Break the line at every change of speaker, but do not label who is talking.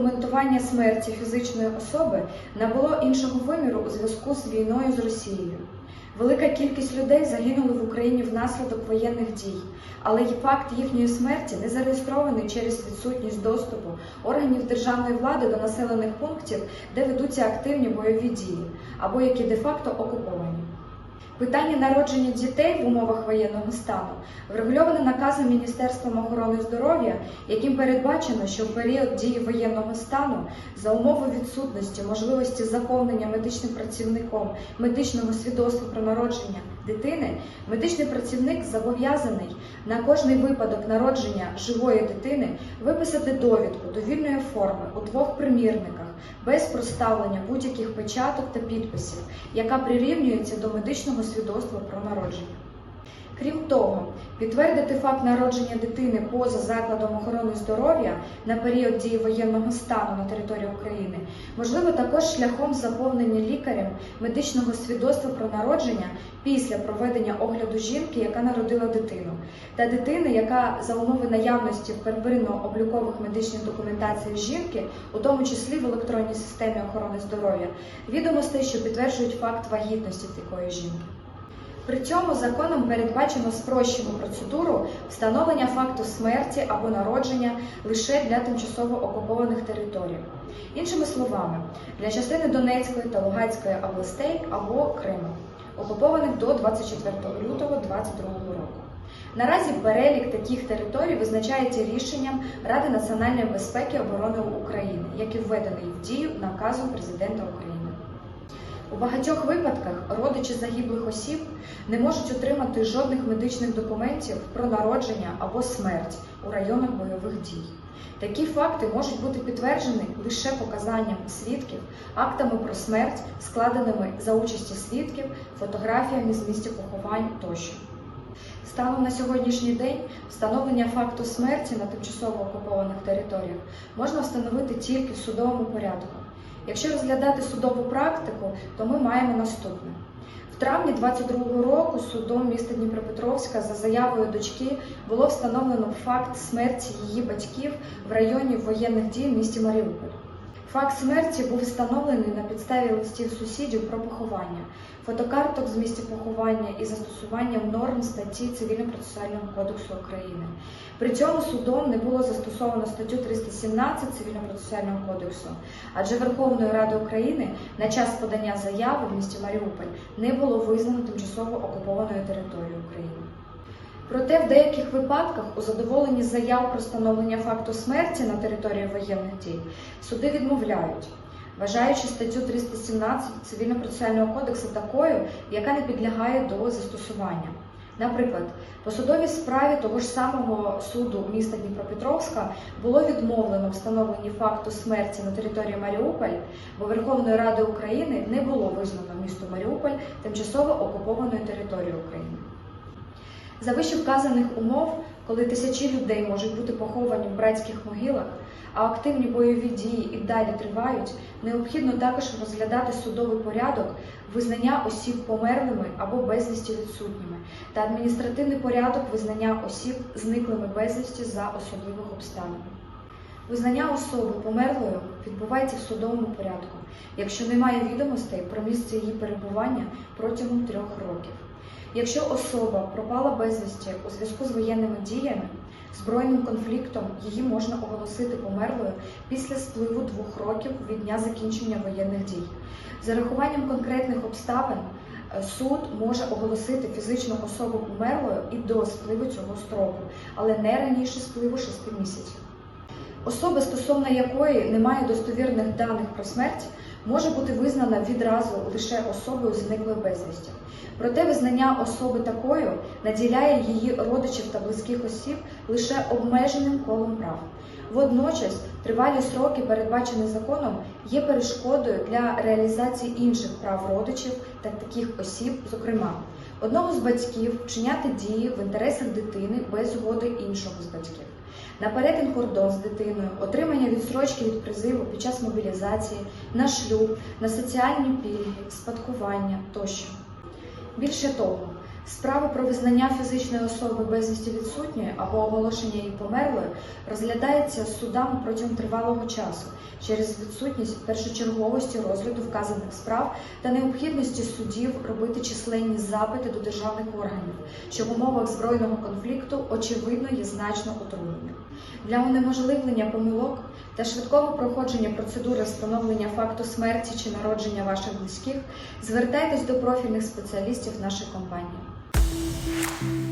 документування смерті фізичної особи набуло іншого виміру у зв'язку з війною з Росією. Велика кількість людей загинули в Україні внаслідок воєнних дій, але факт їхньої смерті не зареєстрований через відсутність доступу органів державної влади до населених пунктів, де ведуться активні бойові дії, або які де-факто окуповані. Питання народження дітей в умовах воєнного стану врегульоване наказом Міністерством охорони здоров'я, яким передбачено, що в період дії воєнного стану за умови відсутності можливості заповнення медичним працівником медичного свідоцтва про народження дитини, медичний працівник зобов'язаний на кожний випадок народження живої дитини виписати довідку довільної форми у двох примірниках без проставлення будь-яких печаток та підписів, яка прирівнюється до медичного свідоцтва про народження. Крім того, підтвердити факт народження дитини поза закладом охорони здоров'я на період дії воєнного стану на території України можливо також шляхом заповнення лікарем медичного свідоцтва про народження після проведення огляду жінки, яка народила дитину, та дитини, яка за умови наявності первинно облікових медичних документацій жінки, у тому числі в електронній системі охорони здоров'я, відомостей, що підтверджують факт вагітності такої жінки. При цьому законом передбачено спрощену процедуру встановлення факту смерті або народження лише для тимчасово окупованих територій. Іншими словами, для частини Донецької та Луганської областей або Криму, окупованих до 24 лютого 2022 року. Наразі перелік таких територій визначається рішенням Ради національної безпеки і оборони України, який введений в дію наказом президента України. У багатьох випадках родичі загиблих осіб не можуть отримати жодних медичних документів про народження або смерть у районах бойових дій. Такі факти можуть бути підтверджені лише показанням свідків, актами про смерть, складеними за участі свідків, фотографіями з місця поховань тощо. Станом на сьогоднішній день встановлення факту смерті на тимчасово окупованих територіях можна встановити тільки в судовому порядку. Якщо розглядати судову практику, то ми маємо наступне. В травні 22-го року судом міста Дніпропетровська за заявою дочки було встановлено факт смерті її батьків в районі воєнних дій в місті Маріуполь. Факт смерті був встановлений на підставі листів сусідів про поховання, фотокарток з місця поховання і застосуванням норм статті Цивільно-процесуального кодексу України. При цьому судом не було застосовано статтю 317 Цивільно-процесуального кодексу, адже Верховною Радою України на час подання заяви в місті Маріуполь не було визнано тимчасово окупованою територією України. Проте в деяких випадках у задоволенні заяв про встановлення факту смерті на території воєнних дій суди відмовляють, вважаючи статтю 317 Цивільно-процесуального кодексу такою, яка не підлягає до застосування. Наприклад, по судовій справі того ж самого суду міста Дніпропетровська було відмовлено встановленні факту смерті на території Маріуполь, бо Верховною Радою України не було визнано місто Маріуполь тимчасово окупованою територією України. За вище вказаних умов, коли тисячі людей можуть бути поховані в братських могилах, а активні бойові дії і далі тривають, необхідно також розглядати судовий порядок визнання осіб померлими або безвісті відсутніми та адміністративний порядок визнання осіб зниклими безвісті за особливих обставин. Визнання особи померлою відбувається в судовому порядку, якщо немає відомостей про місце її перебування протягом трьох років. Якщо особа пропала безвісті у зв'язку з воєнними діями, збройним конфліктом її можна оголосити померлою після спливу двох років від дня закінчення воєнних дій. За рахуванням конкретних обставин е, суд може оголосити фізичну особу померлою і до спливу цього строку, але не раніше спливу 6 місяців. Особа, стосовно якої немає достовірних даних про смерть, може бути визнана відразу лише особою зниклою безвісті. Проте визнання особи такою наділяє її родичів та близьких осіб лише обмеженим колом прав. Водночас тривалі сроки, передбачені законом, є перешкодою для реалізації інших прав родичів та таких осіб, зокрема, одного з батьків вчиняти дії в інтересах дитини без згоди іншого з батьків на перетин кордон з дитиною, отримання відсрочки від призиву під час мобілізації, на шлюб, на соціальні пільги, спадкування тощо. Більше того, Справи про визнання фізичної особи безвісті відсутньої або оголошення її померлою розглядається судами протягом тривалого часу через відсутність першочерговості розгляду вказаних справ та необхідності судів робити численні запити до державних органів, що в умовах збройного конфлікту очевидно є значно утрудненим. Для унеможливлення помилок та швидкого проходження процедури встановлення факту смерті чи народження ваших близьких звертайтесь до профільних спеціалістів нашої компанії. Thank you.